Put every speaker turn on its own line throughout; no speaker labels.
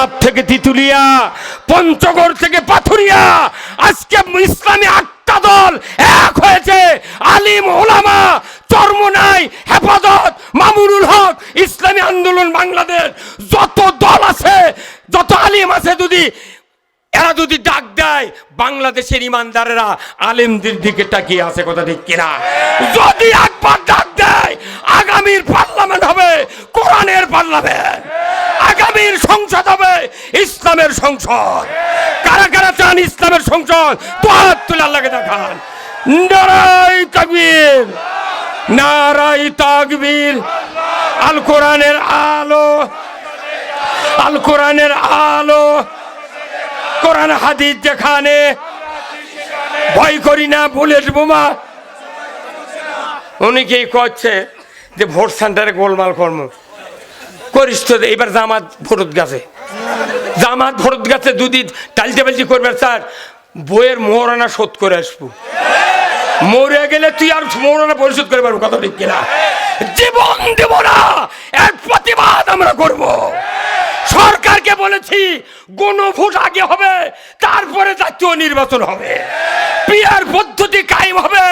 গোলাপ থেকে তিতুলিয়া, পঞ্চগড় থেকে পাথুরিয়া, আজকে ইসলামী আটটা দল এক হয়েছে। আলিম ওলামা, চর্মনাই, হেফাজত, মামুনুল হক, ইসলামী আন্দোলন বাংলাদেশ। যত দল আছে, যত আলিম আছে যদি, এরা যদি ডাক দেয়, বাংলাদেশের ইমানদারেরা আলেমদের দিকে তাকিয়ে আছে, কথা ঠিক কিনা? যদি একবার ডাক দেয় আগামীর পার্লামেন্ট হবে, কোরআনের পার্লামেন্ট আগামীর সংসদ হবে, ইসলামের সংসদ। কারা কারা চান ইসলামের সংসদ? তো হাত তুলে আল্লাহকে দেখান। নারাই তাকবীর নারাই তাকবীর। আল কোরআনের আলো, আল কোরআনের আলো। কোরআন হাদিস যেখানে, ভয় করি না, বুলেট বোমা। উনি কি করছে? যে ভোট সেন্টারে গোলমাল কর্ম। করিস তো এবার জামাত ভোট গেছে। জামাত ভোট গেছে, দুদিন টালতে পালটি করবে, স্যার। বইয়ের মোহরানা শোধ করে আসব। মরে গেলে তুই আর মোহরানা পরিশোধ করে পারব, কথা ঠিক কিনা? জীবন দেব না এর প্রতিবাদ আমরা করব। সরকারকে বলেছি, গণভোট আগে হবে, তারপরে জাতীয় নির্বাচন হবে। পিয়ার পদ্ধতি কায়েম হবে,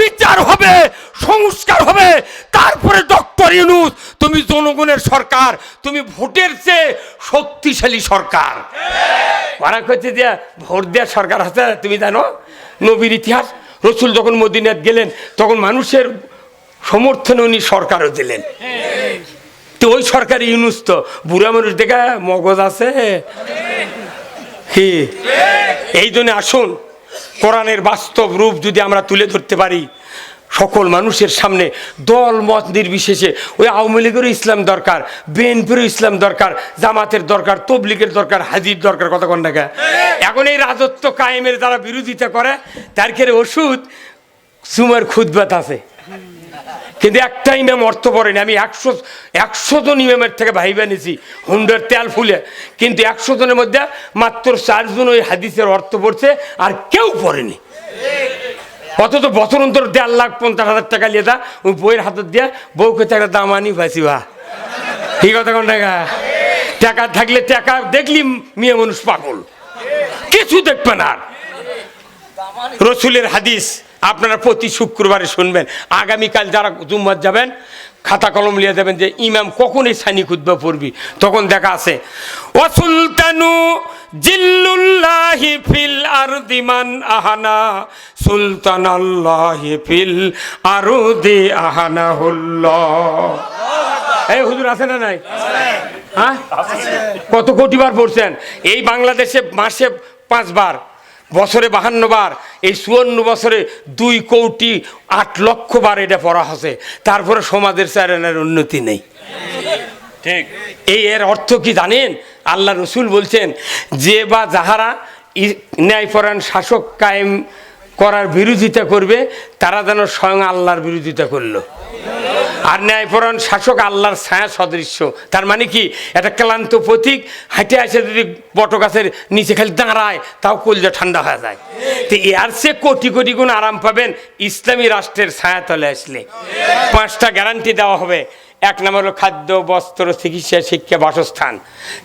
বিচার হবে, সংস্কার হবে, তারপরে ডক্টর ইউনুস, তুমি জনগণের সরকার, তুমি ভোটের চেয়ে শক্তিশালী সরকার। ওরা করছে যে, ভোট দেওয়ার সরকার আছে, তুমি জানো, নবীর ইতিহাস। রসুল যখন মদিনাত গেলেন, তখন মানুষের সমর্থনে উনি সরকারও দিলেন। তো ওই সরকারি ইউনুস তো। বুড়া মানুষ দেখা মগজ আছে। কি? এই জন্য আসুন, কোরআনের বাস্তব রূপ যদি আমরা তুলে ধরতে পারি, সকল মানুষের সামনে দল, মত নির্বিশেষে ওই আওয়ামী লীগেরও ইসলাম দরকার, বিএনপিরও ইসলাম দরকার, জামাতের দরকার, তবলিগের দরকার, হাজির দরকার কত কোন টাকা এখন এই রাজত্ব কায়েমের যারা বিরোধিতা করে, তার ক্ষেত্রে ওষুধ, সুমার খুদবাত আছে। কিন্তু একটা ইমাম অর্থ পড়েনি আমি একশো একশো জন ইমামের থেকে ভাইবা নিছি হুন্ডার তেল ফুলে। কিন্তু একশো জনের মধ্যে মাত্র চারজন ওই হাদিসের অর্থ পড়ছে, আর কেউ পড়েনি। অথচ বছর অন্তর দেড় লাখ পঞ্চাশ হাজার টাকা নিয়ে দা, ওই বইয়ের হাতত দিয়া বউকে একটা দাম আনি পাইছি বা। ঠিক কথা কোন টাকা টাকা থাকলে টাকা দেখলি মেয়ে মানুষ পাগল। কিছু দেখবে না। রসুলের হাদিস আপনারা প্রতি শুক্রবারে শুনবেন। আগামীকাল যারা জুম্মার যাবেন, খাতা কলম লিয়ে যাবেন যে ইমাম কখন এই সানি খুদ্া পড়বি? তখন দেখা আছে ও সুলতানু জিল্লুল্লাহি ফিল আরদিমান আহানা সুলতান আল্লাহি ফিল আরদি আহানা এই হুজুর আছে না নাই? হ্যাঁ? কত কোটি বার পড়ছেন? এই বাংলাদেশে মাসে পাঁচবার। বছরে বাহান্ন বার এই চুয়ান্ন বছরে দুই কোটি আট লক্ষ বার এটা পড়া হচ্ছে তারপরে সমাজের চ্যানেলের উন্নতি নেই।
ঠিক।
এই এর অর্থ কি জানেন? আল্লাহ রসুল বলছেন যে বা যাহারা ন্যায়পরায়ণ শাসক কায়েম করার বিরোধিতা করবে, তারা যেন স্বয়ং আল্লাহর বিরোধিতা করল। আর ন্যায়পরায়ণ শাসক আল্লাহর ছায়া সদৃশ্য। তার মানে কি? একটা ক্লান্ত প্রতীক হাঁটে আসে যদি বট গাছের নিচে খালি দাঁড়ায়, তাও কলজা ঠান্ডা হয়ে যায়। তো এর সে কোটি কোটি গুণ আরাম পাবেন ইসলামী রাষ্ট্রের ছায়া তলে আসলে। পাঁচটা গ্যারান্টি দেওয়া হবে। এক নম্বর হলো খাদ্য, বস্ত্র, চিকিৎসা, শিক্ষা, বাসস্থান।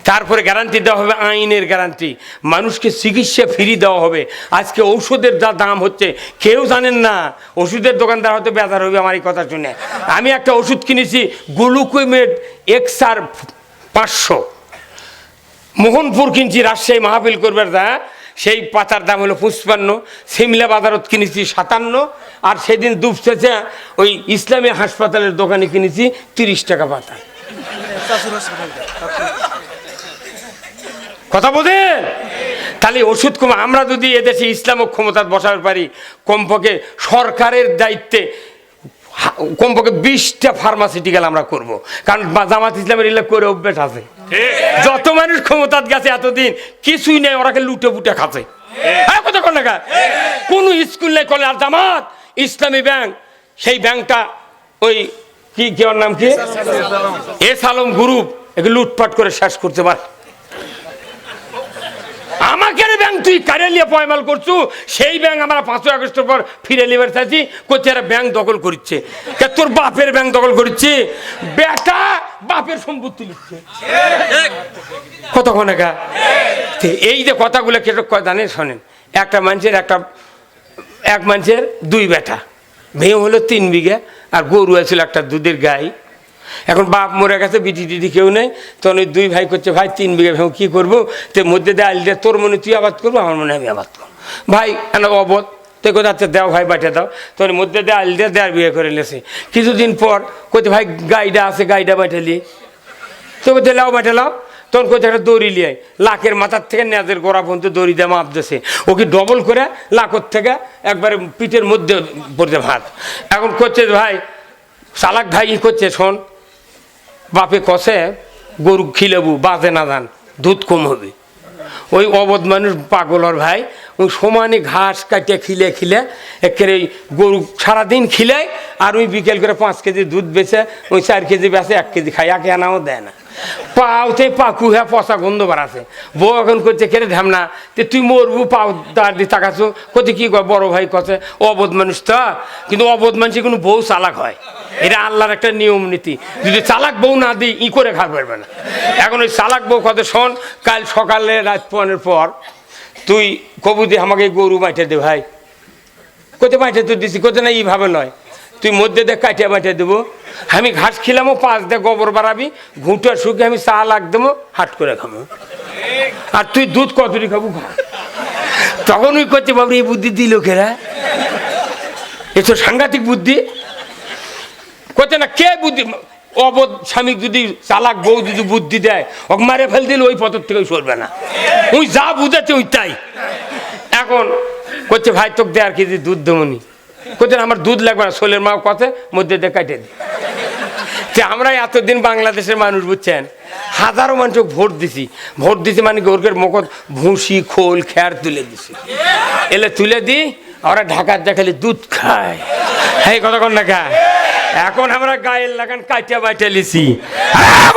তারপরে গ্যারান্টি দেওয়া হবে আইনের গ্যারান্টি মানুষকে চিকিৎসা ফ্রি দেওয়া হবে। আজকে ঔষধের যা দাম হচ্ছে, কেউ জানেন না, ওষুধের দোকানদার হয়তো বেজার হবে আমার এই কথা শুনে। আমি একটা ওষুধ কিনেছি, গ্লুকোমেট এক্সার পাঁচশো। মোহনপুর কিনছি, রাজশাহী মাহফিল করবার দা সেই পাতার দাম হলো পুষ্পান্ন সিমলা বাজারত কিনেছি সাতান্ন, আর সেদিন দুপসেছে ওই ইসলামী হাসপাতালের দোকানে কিনেছি তিরিশ টাকা পাতা। কথা বোঝেন? তাহলে ওষুধ কম আমরা যদি এদেশে ইসলাম ক্ষমতা বসাতে পারি, কমপক্ষে সরকারের দায়িত্বে কমপক্ষে বিশটা ফার্মাসিউটিক্যাল আমরা করব। কারণ জামাত ইসলামের এগুলো করে অভ্যেস আছে। যত মানুষ ক্ষমতাত গেছে এতদিন কিছুই নেই ওরাকে লুটে পুটে খাচ্ছে। হ্যাঁ কত কোন টাকা কোন? স্কুল নেই কলে আর জামাত ইসলামী ব্যাংক সেই ব্যাংকটা ওই কি কি নাম কি? এস আলম। গ্রুপ একে লুটপাট করে শেষ করতে পারে আমাকে রে ব্যাংক, তুই কারেলিয়া পয়মাল করছু? সেই ব্যাংক আমরা পাঁচই আগস্টের পর ফিরে লিবার চাইছি। এরা ব্যাংক দখল করছে তোর বাপের ব্যাংক দখল করছে বেটা বাপের সম্পত্তি লিখছে কতক্ষণ একা? এই যে কথাগুলো কেটে জানেন, শোনেন। একটা মানুষের একটা, এক মানুষের দুই বেটা। মেয়ে হলো তিন বিঘা, আর গরু আছিল একটা দুধের গাই। এখন বাপ মরে গেছে, বিটি টিটি কেউ নেই। তখন ওই দুই ভাই করছে, ভাই, তিন বিঘা ভেউ কী করব? তো মধ্যে দিয়ে আলটা তোর মনে তুই আবাদ করব? আমার মনে আমি আবাদ করব। ভাই, কেন অবধ? তো কোথা দাও ভাই বাটে দাও। তোর মধ্যে দিয়ে আল দিয়ে দেড় বিঘা করে লেছে কিছুদিন পর কোথায় ভাই, গাইডা আছে, গাইডা বাটালি তো বলতে লাও বাটে লাও। তখন কোথায় একটা দড়ি লিয়ে লাখের মাথার থেকে নেজের গোড়া পর্যন্ত দড়ি দিয়ে মাপ দিয়েছে। ওকে ডবল করে লাখর থেকে একবারে পিঠের মধ্যে পড়তে ভাত? এখন করছে ভাই চালাক ভাই ই করছে, শোন। বাপে কষে গরু খিলেবু, বাজে না যান দুধ কম হবে। ওই অবধ মানুষ পাগলর ভাই, ওই সমানে ঘাস কাটিয়ে খিলে খিলে, একেবারে ওই গরু সারাদিন খিলে, আর ওই বিকেল করে পাঁচ কেজি দুধ বেচে, ওই চার কেজি বেচে, এক কেজি খাই একে আনাও দেয় না। পাওতে পাকু হ্যাঁ পচা গন্ধ বাড়াছে। বউ এখন করছে কেড়ে ধ্যামনা তে তুই মরবু পাও দাঁড় দিয়ে তাকাছো? কোথায় কি বড় ভাই কছে? অবধ মানুষ তো, কিন্তু অবধ মানুষের কোনো বউ চালাক হয়। এটা আল্লাহর একটা নিয়ম নীতি। যদি চালাক বউ না দিই, ই করে খাওয়া পারবে না। এখন ওই চালাক বউ কত শোন, কাল সকালে রাত পনেরো পর তুই কবু দিয়ে আমাকে গরু বাইটে দে ভাই। কোথায় বাইটে তুই দিছি কোথায় না এইভাবে নয়। তুই মধ্যে দিয়ে কাটিয়া বাইটে দেবো। আমি ঘাস খিলামো, পাঁচ দিয়ে গোবর বাড়াবি ঘুঁটার শুকে আমি চা লাগ দেবো, হাট করে খাব। আর তুই দুধ কতটি খাব খা তখন ওই করছে বাবু এই বুদ্ধি দিল কেরা এ তো সাংঘাতিক বুদ্ধি। করছে না কে বুদ্ধি অবধ স্বামী যদি চালাক বউ যদি বুদ্ধি দেয় ওকে মারে ফেল দিলে ওই পথর থেকে সরবে না। ওই যা বুঝাচ্ছে ওই তাই। এখন করছে ভাই তোকে দেয় আর কেজি দুধ দেবনি না, আমার দুধ লাগবে না শোলের মা কথা মধ্যে দিয়ে কাটে দিই যে আমরা এতদিন বাংলাদেশের মানুষ বুঝছেন? হাজারো মানুষকে ভোট দিছি। ভোট দিছি মানে কি ওরকে মুখত ভুসি খোল খেয়ার তুলে দিছি। এলে তুলে দিই ওরা ঢাকার দেখালে দুধ খায়। এই কতক্ষণ না খায় এখন আমরা গায়ের লাগান কাটিয়া বাইটা লিছি। হ্যাঁ,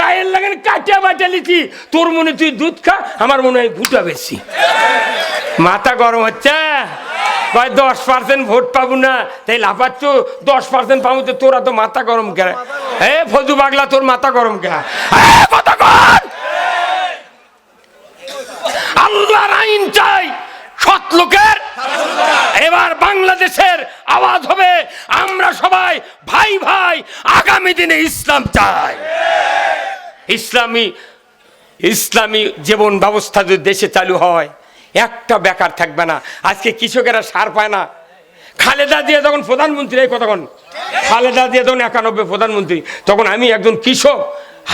গায়ের লাগান কাটিয়া বাইটা লিছি। তোর মনে তুই দুধ খা আমার মনে হয় ঘুটা বেশি। মাথা গরম হচ্ছে? কয় দশ পার্সেন্ট ভোট পাবো না। তাই লাফাচ্ছ দশ পার্সেন্ট পাবো তো তোরা তো মাথা গরম কে? এ ফজু পাগলা তোর মাথা গরম কে? আল্লাহর আইন চাই সৎ লোকের এবার বাংলাদেশের আওয়াজ হবে, আমরা সবাই ভাই ভাই আগামী দিনে ইসলাম চাই। ইসলামী ইসলামী জীবন ব্যবস্থা যদি দেশে চালু হয়, একটা বেকার থাকবে না। আজকে কৃষকেরা সার পায় না। খালেদা দিয়ে যখন প্রধানমন্ত্রী, এই কতক্ষণ খালেদা দিয়ে যখন একানব্বই প্রধানমন্ত্রী, তখন আমি একজন কৃষক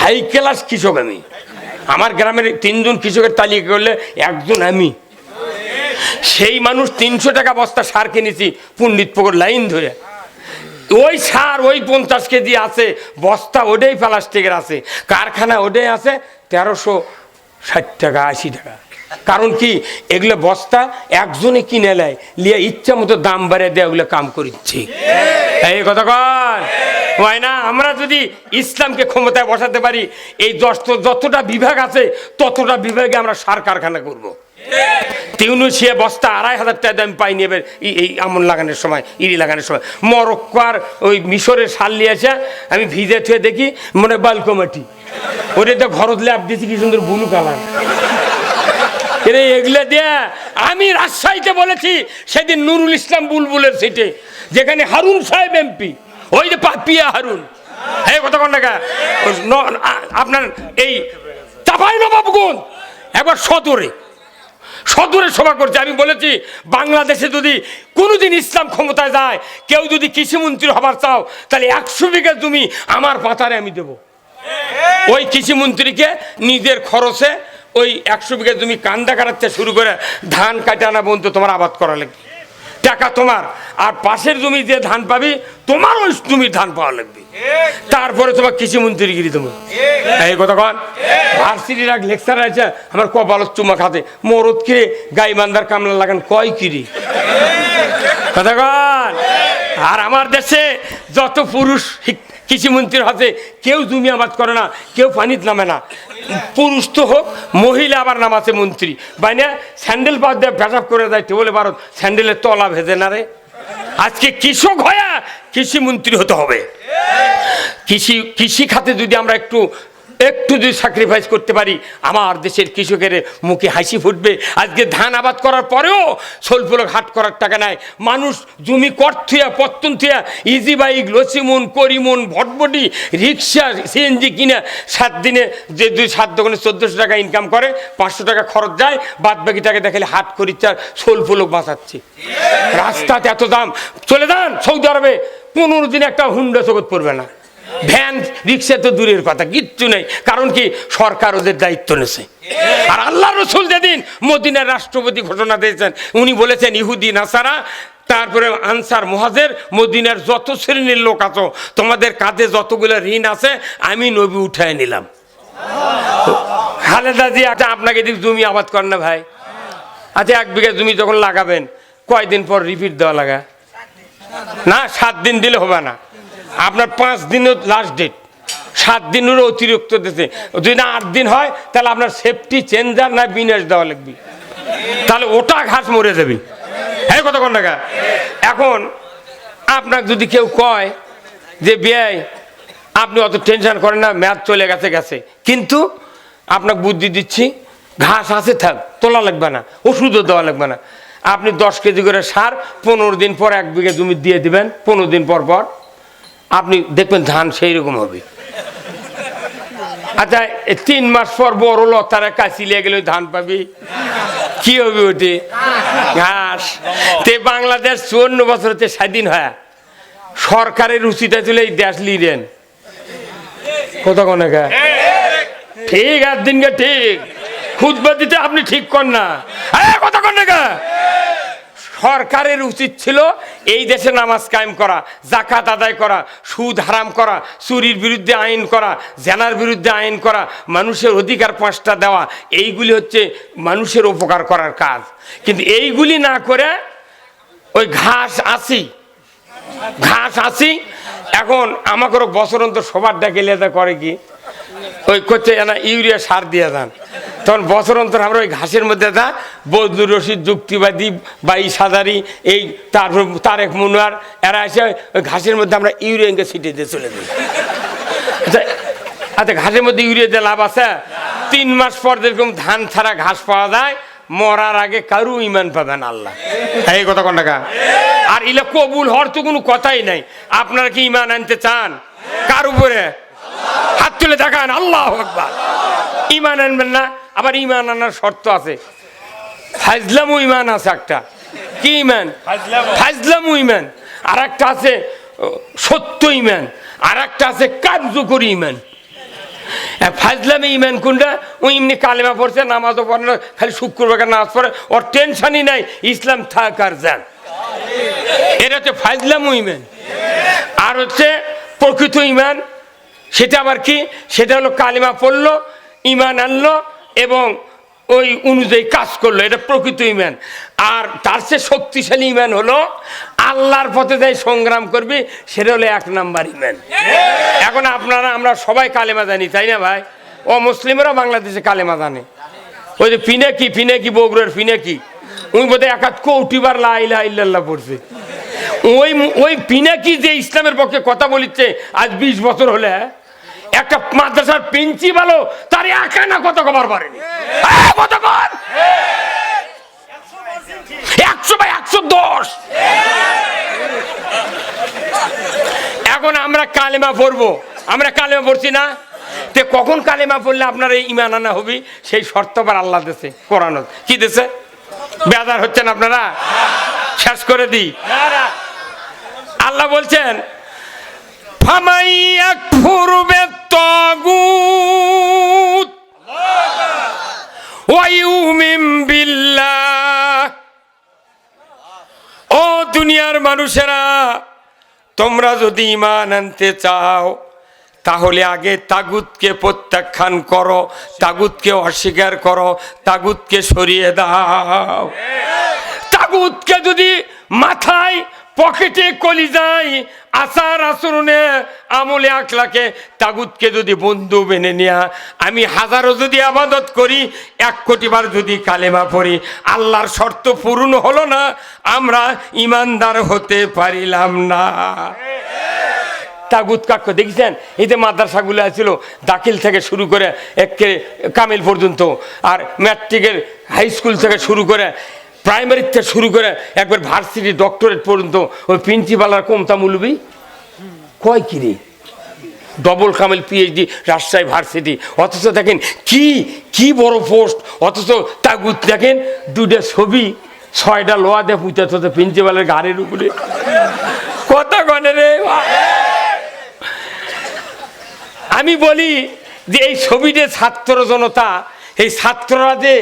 হাই ক্লাস কৃষক আমি। আমার গ্রামের তিনজন কৃষকের তালিকা করলে একজন আমি। সেই মানুষ তিনশো টাকা বস্তা সার কিনেছি, পণ্ডিত পুকুর লাইন ধরে। ওই সার, ওই পঞ্চাশ কেজি আছে, বস্তা ওটাই প্লাস্টিকের আছে, কারখানা ওটাই আছে, তেরোশো ষাট টাকা, আশি টাকা। কারণ কি, এগুলো বস্তা একজনে কিনে নেয়, লিয়ে ইচ্ছা মতো দাম বাড়িয়ে দেয়, ওগুলো কাম করিচ্ছে। এই কথা কন? হয় না? আমরা যদি ইসলামকে ক্ষমতায় বসাতে পারি, এই যতটা বিভাগ আছে, ততটা বিভাগে আমরা সার কারখানা করব। তিউনুসিয়া বস্তা আড়াই হাজার টাকা দাম পাইনি এবার এই- আমন লাগানোর সময় ইরি লাগানোর সময়। মরক্কার ওই মিশরের সার লিয়েছে আমি ভিজে থুয়ে দেখি মনে বালকমাটি। ওটা তো ঘরত ল্যাপ দিয়েছি কি সুন্দর বুলু কালার। এরে এগুলো আমি রাজশাহীতে বলেছি, সেদিন নুরুল ইসলাম বুলবুলের সিটে, যেখানে হারুন সাহেব এমপি। ওই যে পাপিয়া হারুন। হ্যাঁ কতক্ষণ টাকা আপনার এই চাপাই নবাবগঞ্জ একবার সদরে। সদরে সভা করছে। আমি বলেছি, বাংলাদেশে যদি কোনোদিন ইসলাম ক্ষমতায় যায়, কেউ যদি কৃষিমন্ত্রী হবার চাও, তাহলে একশো বিঘা জমি আমার পাতারে আমি দেব। ওই কৃষিমন্ত্রীকে নিজের খরচে ওই একশো বিঘা জমি কান্দা কাটাচ্ছে শুরু করে ধান কাটে আনা পর্যন্ত তোমার আবাদ করা লাগবে। টাকা তোমার। আর পাশের জমি যে ধান পাবি তোমার ওই জমির ধান পাওয়া লাগবে। তারপরে তোমার কৃষি মন্ত্রীগিরি তুমি এই কথা কন। ভার্সিটির এক লেকচার আছে আমার কপালত চুমা খাতে। মরদ কিরে গাই বান্দার কামলা লাগান কয় কিরি? কথা কন। আর আমার দেশে যত পুরুষ কৃষিমন্ত্রীর হাতে কেউ জমি আবাদ করে না, কেউ পানিত নামে না। পুরুষ তো হোক, মহিলা আবার নামাছে মন্ত্রী। বাইনা, স্যান্ডেল বাদ দিয়ে পেশাব করে দেয় টেবলে ভারত স্যান্ডেলের তলা ভেজে না রে। আজকে কৃষক হয়া কৃষিমন্ত্রী হতে হবে। কৃষি কৃষি খাতে যদি আমরা একটু একটু যদি স্যাক্রিফাইস করতে পারি, আমার দেশের কৃষকের মুখে হাসি ফুটবে। আজকে ধান আবাদ করার পরেও সোলফুলক হাট করার টাকা নাই। মানুষ জমি কর থুয়া, পত্তন থুয়া ইজি বাইক লসিমুন, করিমুন, ভটভটি, রিক্সা সিএনজি কিনে সাত দিনে যে দুই সাত দোকানে চোদ্দোশো টাকা ইনকাম করে, পাঁচশো টাকা খরচ যায়, বাদ বাকি টাকা দেখালে হাট করিচ্ছার সোলফুলক বাঁচাচ্ছে। রাস্তাতে এত দাম। চলে যান সৌদি আরবে, পনেরো দিন একটা হুন্ডা জগৎ পড়বে না। ভ্যান, রিক্সা তো দূরের কথা কিচ্ছু নেই। কারণ কি? সরকার ওদের দায়িত্ব নেছে। আর আল্লাহ রসুল যেদিন মদিনার রাষ্ট্রপতি ঘোষণা দিয়েছেন, উনি বলেছেন, ইহুদি, নাসারা, তারপরে আনসার, মহাজের, মদিনার যত শ্রেণির লোক আছো, তোমাদের কাঁধে যতগুলো ঋণ আছে, আমি নবী উঠায় নিলাম। খালেদা জি আচ্ছা আপনাকে দিক জমি আবাদ কর না ভাই? আচ্ছা এক বিঘা জমি যখন লাগাবেন, কয়দিন পর রিপিট দেওয়া লাগা? না, সাত দিন দিলে হবে না। আপনার পাঁচ দিনের লাস্ট ডেট। সাত দিনেরও অতিরিক্ত দিতে যদি না আট দিন হয়, তাহলে আপনার সেফটি চেঞ্জার না বিনাশ দেওয়া লাগবে। তাহলে ওটা ঘাস মরে যাবে। হ্যাঁ কতক্ষণ টাকা এখন আপনাকে যদি কেউ কয় যে ব্যয় আপনি অত টেনশন করেন না ম্যাথ চলে গেছে গেছে। কিন্তু আপনাকে বুদ্ধি দিচ্ছি, ঘাস আছে, থাক, তোলা লাগবে না, ওষুধও দেওয়া লাগবে না। আপনি দশ কেজি করে সার, পনেরো দিন পর এক বিঘে জমি দিয়ে দিবেন, পনেরো দিন পর পর আপনি দেখবেন ধান সেই রকম হবে। আচ্ছা তিন মাস পর বড় লতারা কাশি লেগে গেলে, ধান পাবি। কি হবে ওটি? ঘাস। তে বাংলাদেশ চুয়ান্ন বছর হচ্ছে স্বাধীন হয়। সরকারের রুচিটা ছিল এই দেশ লিডেন। কত কোনে ঠিক, আর দিনকে ঠিক। খুদবা দিতে আপনি ঠিক কর না। আরে কত কোনে সরকারের উচিত ছিল এই দেশে নামাজ কায়েম করা জাকাত আদায় করা, সুদ হারাম করা, চুরির বিরুদ্ধে আইন করা, জেনার বিরুদ্ধে আইন করা, মানুষের অধিকার পাঁচটা দেওয়া, এইগুলি হচ্ছে মানুষের উপকার করার কাজ। কিন্তু এইগুলি না করে ওই ঘাস আসি ঘাস আসি এখন আমাকেও বছর অন্তর সবার ডাকে লেদা করে কি? ওই করছে না ইউরিয়া সার দিয়ে দেন। তখন বছর অন্তর আমরা ওই ঘাসের মধ্যে তা বজলুর রশিদ যুক্তিবাদী বা সাদারি এই তারপর তারেক মুনোয়ার এরা এসে ওই ঘাসের মধ্যে আমরা ইউরিয়াকে ছিটিয়ে দিয়ে চলে দিই আচ্ছা আচ্ছা ঘাসের মধ্যে ইউরিয়া দিয়ে লাভ আছে? তিন মাস পর যেরকম ধান ছাড়া ঘাস পাওয়া যায় মরার আগে কারু ইমান পাবেন আল্লাহ। এই কথা কোন টাকা? আর ইলে কবুল হওয়ার তো কোনো কথাই নাই। আপনারা কি ইমান আনতে চান? কার উপরে? হাত তুলে দেখান আল্লাহ আকবার। ইমান আনবেন না? আবার ইমান আনার শর্ত আছে। ফাজলামু ইমান আছে একটা। কি ইমান।
ফাজলামু।
ইমান আর একটা আছে সত্য ইমান আর একটা আছে কার্যকরী ইমান ফাজলামে ইমান কোনটা? ও এমনি কালেমা পড়ছে নামাজও পড়ে না খালি শুক্রবার নামাজ পড়ে ওর টেনশনই নাই ইসলাম থাক আর যান এটা হচ্ছে ফাজলামু ইমান আর হচ্ছে প্রকৃত ইমান সেটা আবার কি? সেটা হলো কালিমা পড়ল ইমান আনলো এবং ওই অনুযায়ী কাজ করল, এটা প্রকৃত ইম্যান আর তার চেয়ে শক্তিশালী ইম্যান হলো, আল্লাহর পথে যাই সংগ্রাম করবি, সেটা হলো এক নাম্বার ইম্যান এখন আপনারা, আমরা সবাই কালেমা জানি, তাই না ভাই? ও মুসলিমরা বাংলাদেশে কালেমা জানে। ওই যে পিনাকি পিনাকি বগুড়ার পিনাকি উনি বোধহয় একাত কৌটিবার লাইলা ইল্লাল্লাহ পড়ছে। ওই ওই পিনাকি যে ইসলামের পক্ষে কথা বলিচ্ছে, আজ বিশ বছর হলে একটা মাদ্রাসার প্রিন্সিপালও তার একা না কত কবার পারেনি হ্যাঁ, কত কর একশো বাই একশো দশ। এখন আমরা কালেমা পড়ব। আমরা কালেমা পড়ছি না? তে কখন কালেমা পড়লে আপনার এই ইমান আনা হবি? সেই শর্ত আবার আল্লাহ দেশে কোরআন। কি দেশে বেজার হচ্ছেন আপনারা? শেষ করে দিই। আল্লাহ বলছেন ফামাই একফুর বিত্তাগুত ওয়া ইউমিন বিল্লাহ। ও দুনিয়ার মানুষেরা, তোমরা যদি ইমান আনতে চাও, তাহলে আগে তাগুতকে প্রত্যাখ্যান করো, তাগুতকে অস্বীকার করো, তাগুতকে সরিয়ে দাও। তাগুতকে যদি মাথায় পকেটে কলি যায়, আচার আচরণে আমলে আখলাকে তাগুতকে যদি বন্ধু মেনে নেয়া, আমি হাজারো যদি আবাদত করি, এক কোটিবার যদি কালেমা পড়ি, আল্লাহর শর্ত পূরণ হলো না, আমরা ইমানদার হতে পারিলাম না। তাগুত কাক্ষ দেখেছেন? এই যে মাদ্রাসাগুলো ছিল দাখিল থেকে শুরু করে একে কামিল পর্যন্ত, আর ম্যাট্রিকের হাই স্কুল থেকে শুরু করে প্রাইমারি থেকে শুরু করে একবার ভার্সিটি ডক্টরেট পর্যন্ত ওই প্রিন্সিপাল আর কমতা মুলবি। কয় কিরে ডবল কামেল পিএইচডি রাজশাহী ভার্সিটি অথচ দেখেন কি কি বড় পোস্ট অথচ তাগুত দেখেন দুটো ছবি, ছয়টা লোয়া দিয়ে পুঁতে তো প্রিন্সিপালের গাড়ির উপরে। কথা গনে রে আমি বলি যে এই ছবিতে ছাত্র জনতা, এই ছাত্ররা যে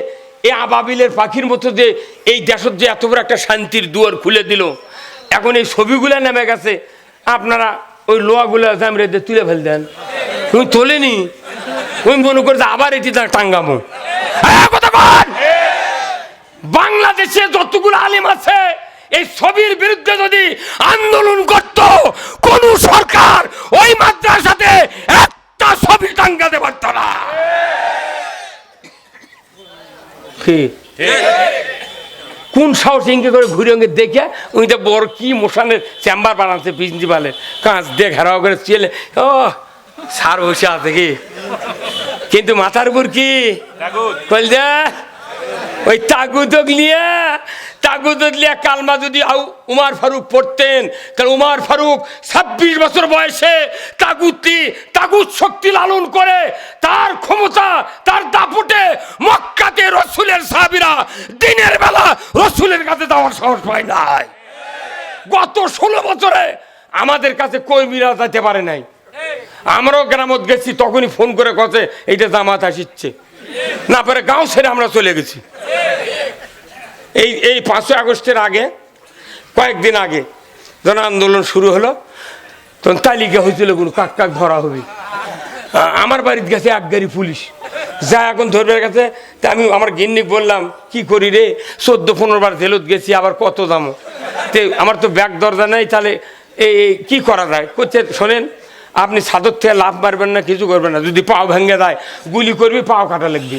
এই আবাবিলের পাখির মতো যে এই দেশের যে এত বড় একটা শান্তির দুয়ার খুলে দিল। এখন এই ছবিগুলো নেমে গেছে। আপনারা ওই লোয়াগুলো জামরে দিয়ে তুলে ফেল দেন। তুমি তোলেনি? তুমি মনে করছে আবার এটি তার টাঙ্গামো। বাংলাদেশে যতগুলো আলিম আছে, এই ছবির বিরুদ্ধে যদি আন্দোলন করত কোন সরকার ওই মাদ্রাসাতে একটা ছবি টাঙ্গাতে পারত না কি? কোন সাহস ইঙ্গে করে ঘুরে অঙ্গে দেখে? উনি তো বড় কি মোশানের চেম্বার বানাচ্ছে প্রিন্সিপালের কাঁচ দিয়ে ঘেরাও করে চেলে। ও সার বসে আছে কি? কিন্তু মাথার উপর কি? ওই তাগুদক নিয়ে তাগুদক নিয়ে কালমা যদি উমার ফারুক পড়তেন কারণ উমার ফারুক ছাব্বিশ বছর বয়সে তাগুতি তাগুত শক্তি লালন করে তার ক্ষমতা, তার দাপুটে মক্কাতে রসুলের সাবিরা দিনের বেলা রসুলের কাছে যাওয়ার সাহস পায় নাই। গত ষোলো বছরে আমাদের কাছে কই মিরা যেতে পারে নাই। আমরাও গ্রামত গেছি, তখনই ফোন করে কছে, এইটা জামাত আসিচ্ছে। না, পরে গাঁও ছেড়ে আমরা চলে গেছি। এই এই পাঁচই আগস্টের আগে, কয়েকদিন আগে যখন আন্দোলন শুরু হলো। তখন তালিকা হয়েছিল কোনো কাক কাক ধরা হবে। আমার বাড়ির গেছে এক গাড়ি পুলিশ। যা এখন ধরবে গেছে তা আমি আমার গিন্নিক বললাম, কি করি রে? চোদ্দ, পনেরো বার জেলত গেছি, আবার কত দামও তে আমার তো ব্যাগ দরজা নেই, তাহলে এই কি করা যায়? করছে শোনেন আপনি সাদর থেকে লাভ মারবেন না, কিছু করবেন না। যদি পাও ভেঙে দেয়, গুলি করবি, পাও কাটা লাগবে।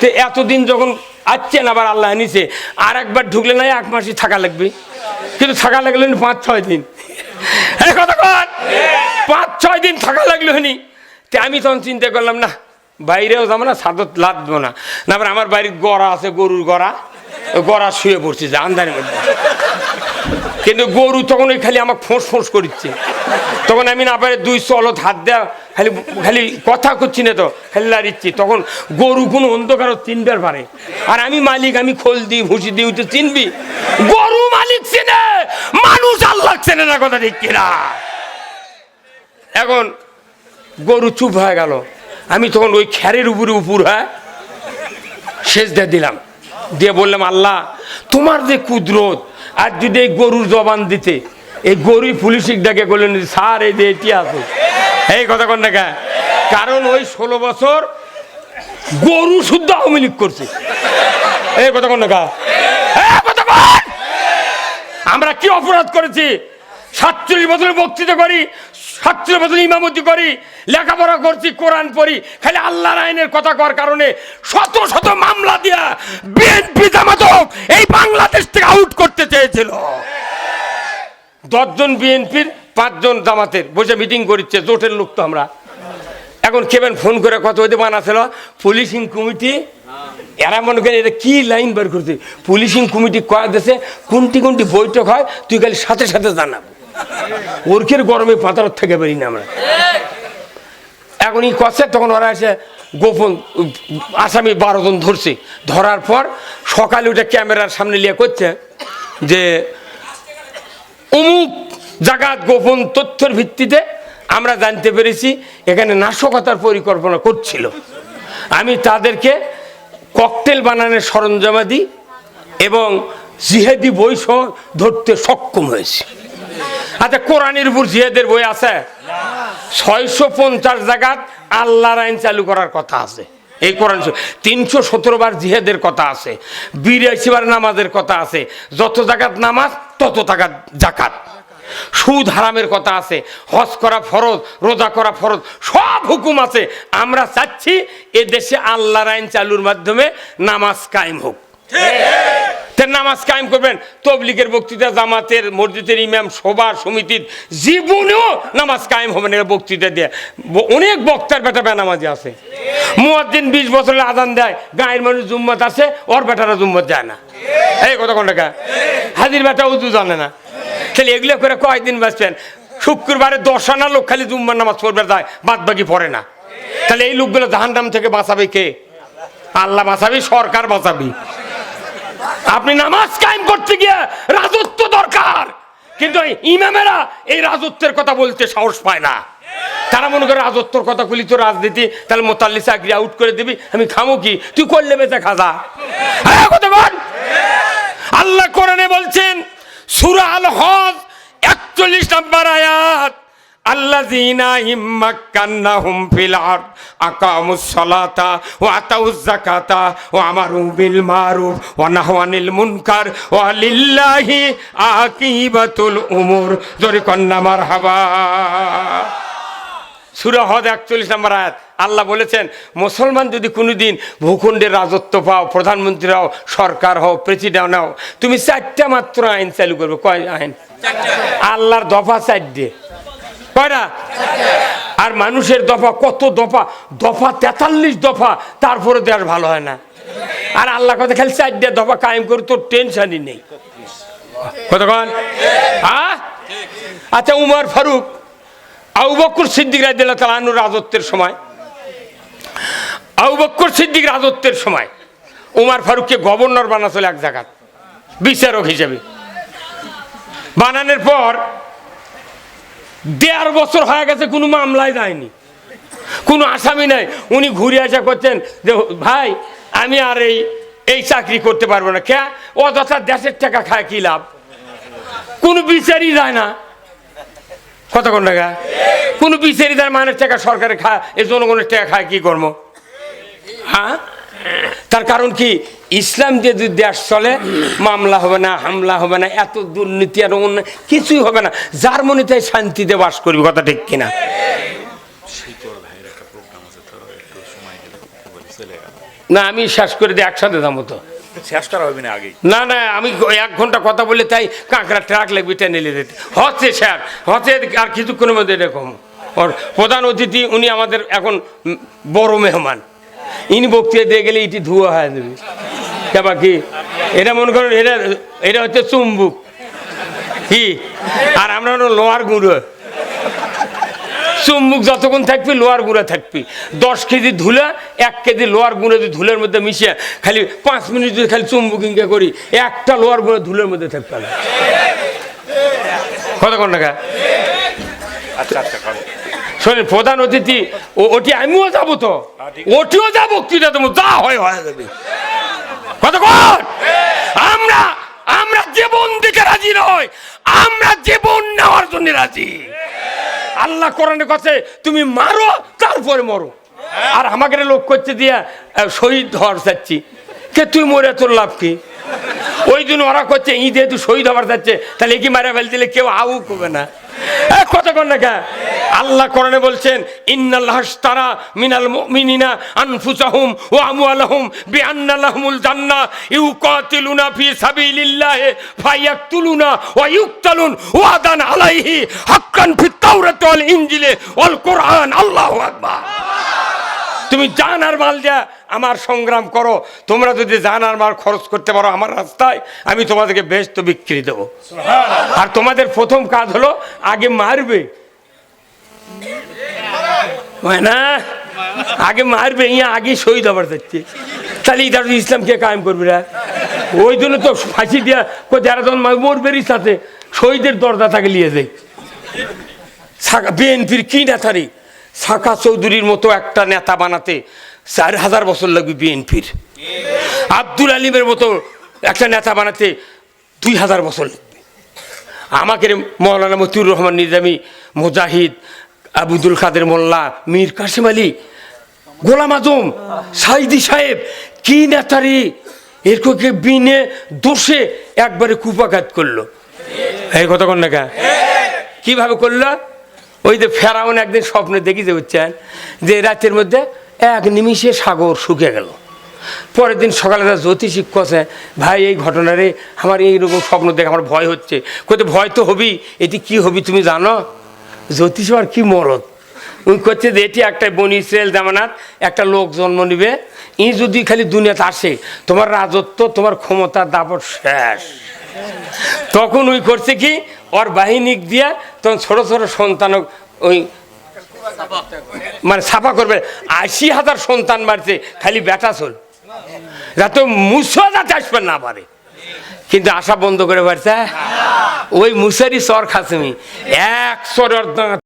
তো এতদিন যখন আসছেন আবার আল্লাহ নিছে, আর একবার ঢুকলে নাই, এক মাসই থাকা লাগবে। কিন্তু থাকা লাগলে না পাঁচ, ছয় দিন। পাঁচ, ছয় দিন থাকা লাগল হনি তে আমি তখন চিন্তা করলাম, না, বাইরেও যাব না ছাদত লাদবো না। না আমার বাড়ির গড়া আছে, গরুর গড়া। গড়া শুয়ে পড়ছে যে আন্দারের মধ্যে। কিন্তু গরু তখন ওই খালি আমাকে ফোঁস ফোঁস করছে তখন আমি না পারে দুই চলত হাত দেওয়া খালি খালি কথা করছি না তো, খালি লাড়িচ্ছি। তখন গরু কোনো অন্ধকার চিনবার পারে। আর আমি মালিক, আমি খোল দিই, ভুসি দিই তো চিনবি? গরু মালিক চেনে, মানুষ আল্লাহ চেনে না কথা ঠিক কিনা। এখন গরু চুপ হয়ে গেল। আমি তখন ওই খ্যারের উপরে উপর হ্যাঁ শেষ দিয়ে দিলাম। দিয়ে বললাম, আল্লাহ, তোমার যে কুদরত আর যদি এই গরুর জবান দিতে, এই গরু পুলিশ ডাকে করলেন স্যার, এই যে এটি আছে। এই কথা কন দেখা কারণ ওই ষোলো বছর গরু শুদ্ধ আওয়ামী লীগ করছে। এই কথা কন দেখা আমরা কি অপরাধ করেছি? সাতচল্লিশ বছরের বক্তৃতা করি সাতচল্লিশ বছর ইমামতি করি, লেখাপড়া করছি, কোরআন পড়ি। খালি আল্লাহর আইনের কথা কর কারণে শত শত মামলা দিয়া বিএনপি জামাতক এই বাংলাদেশ থেকে আউট করতে চেয়েছিল। দশজন বিএনপির, পাঁচজন জামাতের। বসে মিটিং করিচ্ছে, জোটের লোক তো আমরা। এখন কেবেন ফোন করে কত ওই বানাছিল পুলিশিং কমিটি এরা মনে করেন এটা কি লাইন বের করছে? পুলিশিং কমিটি কয়া দেশে, কোনটি কোনটি বৈঠক হয়, তুই খালি সাথে সাথে জানাব। ওরকের গরমে পাতার থেকে বেরি না আমরা। এখন ই করছে, তখন ওরা এসে গোপন, আসামি বারো জন ধরছে। ধরার পর সকালে উঠে ক্যামেরার সামনে নিয়ে করছে যে, অমুক জাগাত গোপন তথ্যের ভিত্তিতে আমরা জানতে পেরেছি, এখানে নাশকতার পরিকল্পনা করছিল। আমি তাদেরকে ককটেল বানানোর সরঞ্জামাদি এবং জিহেদি সহ ধরতে সক্ষম হয়েছি। আচ্ছা কোরআনের উপর জিহেদের বই আছে? ছয়শো পঞ্চাশ জায়গাত আল্লাহর আইন চালু করার কথা আছে। এই কোরআন তিনশো সতেরো বার জিহেদের কথা আছে, বিরাশি বার নামাজের কথা আছে, যত জায়গাত নামাজ, তত টাকা জাকাত সুদ হারামের কথা আছে, হজ করা ফরজ, রোজা করা ফরজ, সব হুকুম আছে। আমরা চাচ্ছি এ দেশে আল্লাহর আইন চালুর মাধ্যমে নামাজ কায়েম হোক। তার নামাজ কায়েম করবেন। তবলিগের বক্তৃতা, জামাতের, মসজিদের ইমাম, সভা, সমিতির জীবনেও নামাজ কায়েম হবে না বক্তৃতা দিয়ে। অনেক বক্তার বেটা বেনামাজি আছে। মুয়াদ্দিন বিশ বছরের আদান দেয়, গায়ের মানুষ জুম্মত আছে, ওর বেটারা জুম্মত যায় না। এই কথা কোন টাকা হাজির বেটা উজু জানে না। তাহলে এগুলো করে কয়েকদিন বাঁচবেন? শুক্রবারে দশ আনা লোক খালি জুম্মার নামাজ পড়বে যায় বাদ বাকি পড়ে না। তাহলে এই লোকগুলো জাহান্নাম থেকে বাঁচাবে কে? আল্লাহ বাঁচাবি, সরকার বাঁচাবি। আপনি নামাজ কায়েম করতে গিয়ে রাজত্ব দরকার। কিন্তু ইমামেরা এই রাজত্বের কথা বলতে সাহস পায় না। তারা মনে করে রাজত্বর কথা বলি তো রাজনীতি, তাহলে মোতাল্লি চাকরি আউট করে দিবি, আমি খামো কি? তুই করলে বেঁচে খাজা। আল্লাহ কোরআনে বলছেন, সুরা আল হজ একচল্লিশ নাম্বার আয়াত। আল্লাযীনা ইম্মাক্কান্নাহুম ফিল আরদ আকামুস সালাতা ওয়া আতাউজ যাকাতা ওয়া আমারু বিল মারুফ ওয়া নাহাউ আনিল মুনকার ওয়া লিল্লাহি আকিবাতুল উমুর। জোরে কন্না মারহাবা। সুরা হদ একচল্লিশ নম্বর আয়াত। আল্লাহ বলেছেন মুসলমান যদি কোনোদিন ভূখণ্ডের রাজত্ব পাও প্রধানমন্ত্রী হও সরকার হও প্রেসিডেন্ট হও তুমি চারটা মাত্র আইন চালু করবে। কয় আইন? আল্লাহর দফা চারটে। কয়টা? আর মানুষের দফা, কত দফা? দফা তেতাল্লিশ দফা, তারপরে দেশ ভালো হয় না। আর আল্লাহ কথা খালি চারটে দফা কায়েম করে তোর টেনশনই নেই। কতক্ষণ হ্যাঁ? আচ্ছা উমর ফারুক, আবু বক্কর সিদ্দিক রাজিয়াল্লাহ তালানুর রাজত্বের সময়। আবু বক্কর সিদ্দিক রাজত্বের সময় উমার ফারুককে গভর্নর বানাছিল এক জায়গা বিচারক হিসেবে। বানানোর পর দেড় বছর হয়ে গেছে কোনো মামলায় যায়নি। কোনো আসামি নাই। উনি ঘুরে আসা করছেন যে, ভাই, আমি আর এই এই চাকরি করতে পারব না। কে? অযথা দেশের টাকা খায় কি লাভ? কোনো বিচারই যায় না। কতক্ষণ টাকা? কোনো বিচারই তার মানের টাকা সরকারের খায়, এই জনগণের টাকা খায় কি কর্ম? হ্যাঁ? তার কারণ কি? ইসলাম দিয়ে যদি দেশ চলে মামলা হবে না হামলা হবে না এত দুর্নীতি আর অন্য কিছুই হবে না। যার মনে তাই শান্তিতে বাস করবি কথা ঠিক কিনা? না আমি শেষ করে দিই একসাথে যাব তো।
শেষ করা হবে না আগে।
না না আমি এক ঘণ্টা কথা বলে তাই কাঁকড়া ট্রাক লাগবে টেনে নিয়ে হচ্ছে স্যার হচ্ছে আর কিছুক্ষণের মধ্যে এরকম। ওর প্রধান অতিথি উনি আমাদের এখন বড় মেহমান। ইনি বক্তৃতা দিয়ে গেলে ইটি ধুয়া হয়ে দেবে কেবা কি এটা মনে করেন, এটা এটা হচ্ছে চুম্বুক। কি? আর আমরা হলো লোহার গুঁড়ো। চুম্বুক যতক্ষণ থাকবি, লোহার গুঁড়া থাকবি। দশ কেজি ধুলা, এক কেজি লোহার গুঁড়ো যদি ধুলের মধ্যে মিশিয়ে খালি পাঁচ মিনিট যদি খালি চুম্বুকিংকে করি, একটা লোহার গুঁড়ো ধুলের মধ্যে থাকতে হবে। কতক্ষণ টাকা
আচ্ছা আচ্ছা।
শোনেন, প্রধান অতিথি ওটি আমিও যাব তো। ওটিও যাব কিনা দেবো যা হয়, হয়ে যাবে কতক্ষণ আমরা আমরা জীবন দিকে রাজি নয় আমরা জীবন নেওয়ার জন্য রাজি। আল্লাহ কোরআনের কাছে, তুমি মারো, তারপরে মরো। আর আমাকে লোক করতে দিয়া শহীদ হওয়ার চাচ্ছি। কে তুই মরে তোর লাভ কি? ওই দিন ওরা করছে ঈদে তুই শহীদ হবার যাচ্ছে তাহলে কি মারা ফেল দিলে কেউ আউ করবে না। এ, কত কর না কে? আল্লাহ কোরআনে বলছেন ইন্নাল্লাহ তারা মিনাল মুমিনিনা আনফুসাহুম ওয়া আমওয়ালাহুম বিআন্নালাহুমুল জান্নাহ ইউকাতিলুনা ফি সাবিলিল্লাহ ফায়াকতুলুনা ওয়া ইউকতালুন ওয়াদান আলাইহি হাক্কান ফিত তাওরাত ওয়াল ইনজিলে ওয়াল কোরআন। আল্লাহু আকবার। তুমি জান আর মাল দিয়া আমার সংগ্রাম করো। তোমরা যদি জান আর মাল খরচ করতে পারো আমার রাস্তায় আমি তোমাদেরকে বেশ তো বিক্রি দেবো। আর তোমাদের প্রথম কাজ হলো আগে মারবে। না? আগে মারবে ইয়া আগে শহীদ হবার যাচ্ছে তাহলে ইদার ইসলাম কে কায়েম করবে রা? ওই জন্য তো ফাঁসি দিয়া যারা তখন মরবেরই সাথে শহীদের দরজা তাকে নিয়ে যায়। বিএনপির কি নেতারি? সাকা চৌধুরীর মতো একটা নেতা বানাতে চার হাজার বছর লাগবে বিএনপির। আব্দুল আলিমের মতো একটা নেতা বানাতে দুই হাজার বছর লাগবে। আমাকে মৌলানা মতিউর রহমান নিজামী, মুজাহিদ, আবুদুল কাদের মোল্লা, মীর কাসিম আলী, গোলাম আজম, সাইদি সাহেব, কি নেতারি এরকমকে বিনে দোষে একবারে কুপাঘাত করল। এই কথা কন না কা? কীভাবে করল? ওই যে ফেরাউন একদিন স্বপ্নে দেখি যে বুঝছেন যে রাতের মধ্যে এক নিমিষে সাগর শুকে গেল। পরের দিন সকালে তার জ্যোতিষিক কষে ভাই, এই ঘটনারে আমার এইরকম স্বপ্ন দেখে আমার ভয় হচ্ছে। কোথায় ভয় তো হবি, এটি কি হবি তুমি জানো? জ্যোতিষ, আর কি মরদ? উনি করছে যে, এটি একটা বনি ইসরায়েল জামানাত, একটা লোক জন্ম নিবে, ই যদি খালি দুনিয়াতে আসে, তোমার রাজত্ব, তোমার ক্ষমতার দাপট শেষ। তখন ওই করছে কি ওর বাহিনী দিয়া তখন ছোট ছোট সন্তান ওই মানে সাফা করবে। আশি হাজার সন্তান মারছে, খালি বেটা চল যাতে মুসা যাতে আসবে না পারে। কিন্তু আশা বন্ধ করে পারছে ওই মুসারি চর খাসমি। এক চর